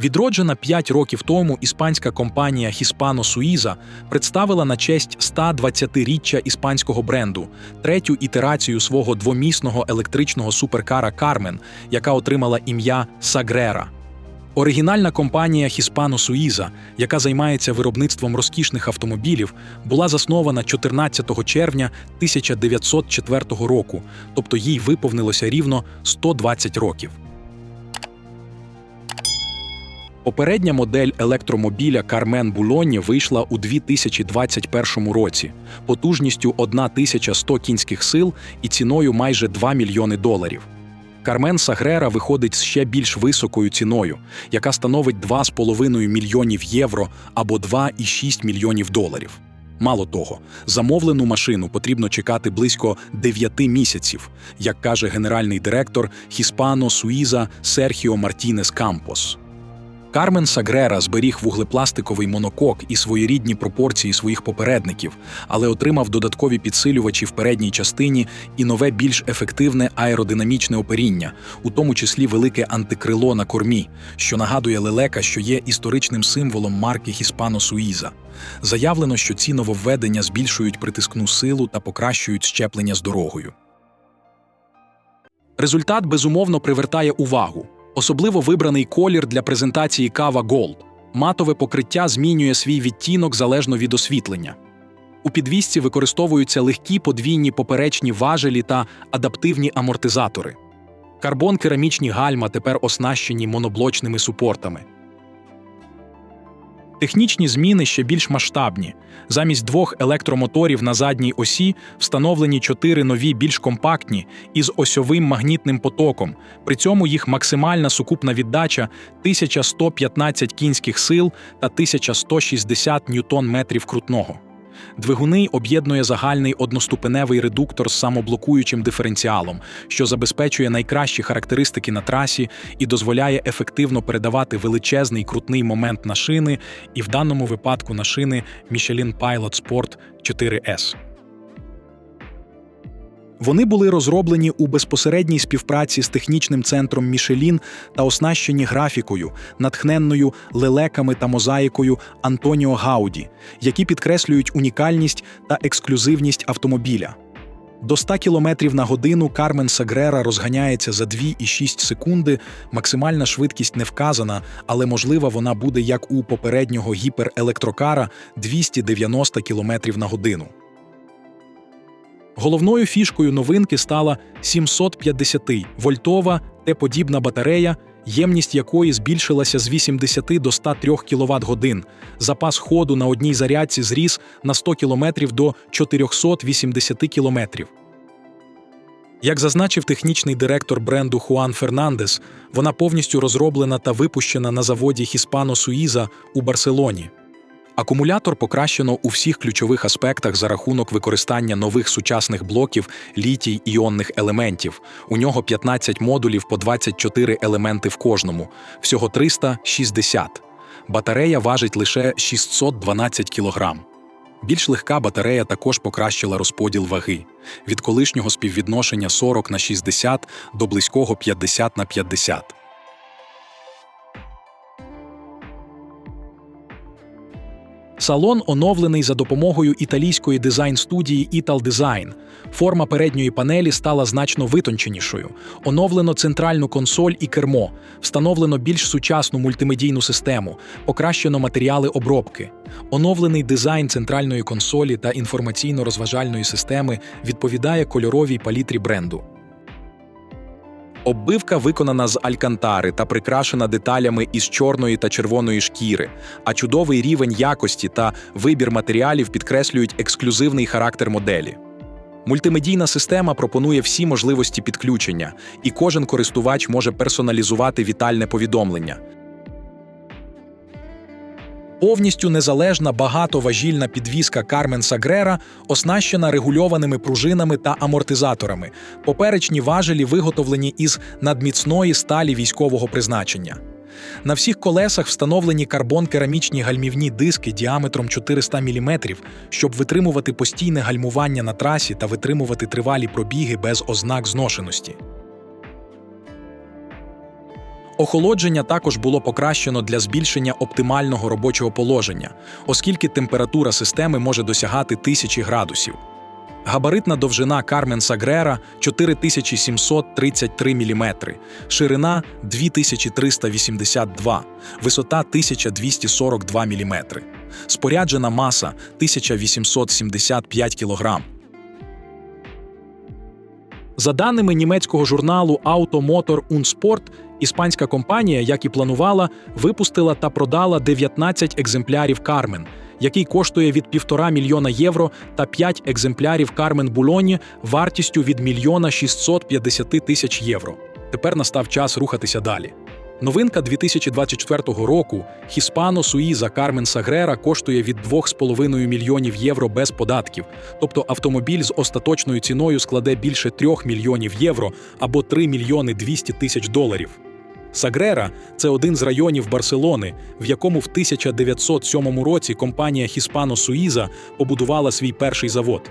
Відроджена 5 років тому іспанська компанія Hispano Suiza представила на честь 120-річчя іспанського бренду третю ітерацію свого двомісного електричного суперкара Кармен, яка отримала ім'я Сагрера. Оригінальна компанія Hispano Suiza, яка займається виробництвом розкішних автомобілів, була заснована 14 червня 1904 року, тобто їй виповнилося рівно 120 років. Попередня модель електромобіля Кармен Булоні вийшла у 2021 році потужністю 1100 кінських сил і ціною майже 2 мільйони доларів. Кармен Сагрера виходить з ще більш високою ціною, яка становить 2,5 мільйонів євро або 2,6 мільйонів доларів. Мало того, замовлену машину потрібно чекати близько 9 місяців, як каже генеральний директор Хіспано Суїза Серхіо Мартінес Кампос. Кармен Сагрера зберіг вуглепластиковий монокок і своєрідні пропорції своїх попередників, але отримав додаткові підсилювачі в передній частині і нове більш ефективне аеродинамічне оперіння, у тому числі велике антикрило на кормі, що нагадує лелека, що є історичним символом марки Hispano Суїза. Заявлено, що ці нововведення збільшують притискну силу та покращують щеплення з дорогою. Результат безумовно привертає увагу. Особливо вибраний колір для презентації кава Gold. Матове покриття змінює свій відтінок залежно від освітлення. У підвісці використовуються легкі подвійні поперечні важелі та адаптивні амортизатори. Карбон керамічні гальма тепер оснащені моноблочними супортами. Технічні зміни ще більш масштабні. Замість двох електромоторів на задній осі встановлені чотири нові більш компактні із осьовим магнітним потоком. При цьому їх максимальна сукупна віддача 1115 кінських сил та 1160 ньютон-метрів крутного. Двигуни об'єднує загальний одноступеневий редуктор з самоблокуючим диференціалом, що забезпечує найкращі характеристики на трасі і дозволяє ефективно передавати величезний крутний момент на шини, і в даному випадку на шини Michelin Pilot Sport 4S. Вони були розроблені у безпосередній співпраці з технічним центром Мішелін та оснащені графікою, натхненною лелеками та мозаїкою Антоніо Гауді, які підкреслюють унікальність та ексклюзивність автомобіля. До 100 км на годину Кармен Сагрера розганяється за 2,6 секунди. Максимальна швидкість не вказана, але можлива вона буде як у попереднього гіперелектрокара 290 км на годину. Головною фішкою новинки стала 750-вольтова Т-подібна батарея, ємність якої збільшилася з 80 до 103 кВт годин. Запас ходу на одній зарядці зріс на 100 км до 480 км. Як зазначив технічний директор бренду Хуан Фернандес, вона повністю розроблена та випущена на заводі Hispano Suiza у Барселоні. Акумулятор покращено у всіх ключових аспектах за рахунок використання нових сучасних блоків літій іонних елементів. У нього 15 модулів по 24 елементи в кожному, всього 360. Батарея важить лише 612 кг. Більш легка батарея також покращила розподіл ваги від колишнього співвідношення 40 на 60 до близького 50 на 50. Салон оновлений за допомогою італійської дизайн-студії Ital Design. Форма передньої панелі стала значно витонченішою. Оновлено центральну консоль і кермо, встановлено більш сучасну мультимедійну систему, покращено матеріали обробки. Оновлений дизайн центральної консолі та інформаційно-розважальної системи відповідає кольоровій палітрі бренду. Оббивка виконана з алькантари та прикрашена деталями із чорної та червоної шкіри, а чудовий рівень якості та вибір матеріалів підкреслюють ексклюзивний характер моделі. Мультимедійна система пропонує всі можливості підключення, і кожен користувач може персоналізувати вітальне повідомлення. Повністю незалежна багатоважільна підвізка Кармен Сагрера оснащена регульованими пружинами та амортизаторами. Поперечні важелі виготовлені із надміцної сталі військового призначення. На всіх колесах встановлені карбон-керамічні гальмівні диски діаметром 400 мм, щоб витримувати постійне гальмування на трасі та витримувати тривалі пробіги без ознак зношеності. Охолодження також було покращено для збільшення оптимального робочого положення, оскільки температура системи може досягати 1000 градусів. Габаритна довжина Кармен Сагрера 4733 мм, ширина 2382, висота 1242 мм, споряджена маса 1875 кг. За даними німецького журналу Automotor und Sport, іспанська компанія, як і планувала, випустила та продала 19 екземплярів Кармен, який коштує від 1,5 мільйона євро, та 5 екземплярів Кармен Булоні вартістю від мільйона 650 тисяч євро. Тепер настав час рухатися далі. Новинка 2024 року Хіспано Суїза Кармен Сагрера коштує від 2,5 мільйонів євро без податків, тобто автомобіль з остаточною ціною складе більше 3 мільйонів євро або 3 мільйони 200 тисяч доларів. Сагрера це один з районів Барселони, в якому в 1907 році компанія Хіспано Суїза побудувала свій перший завод.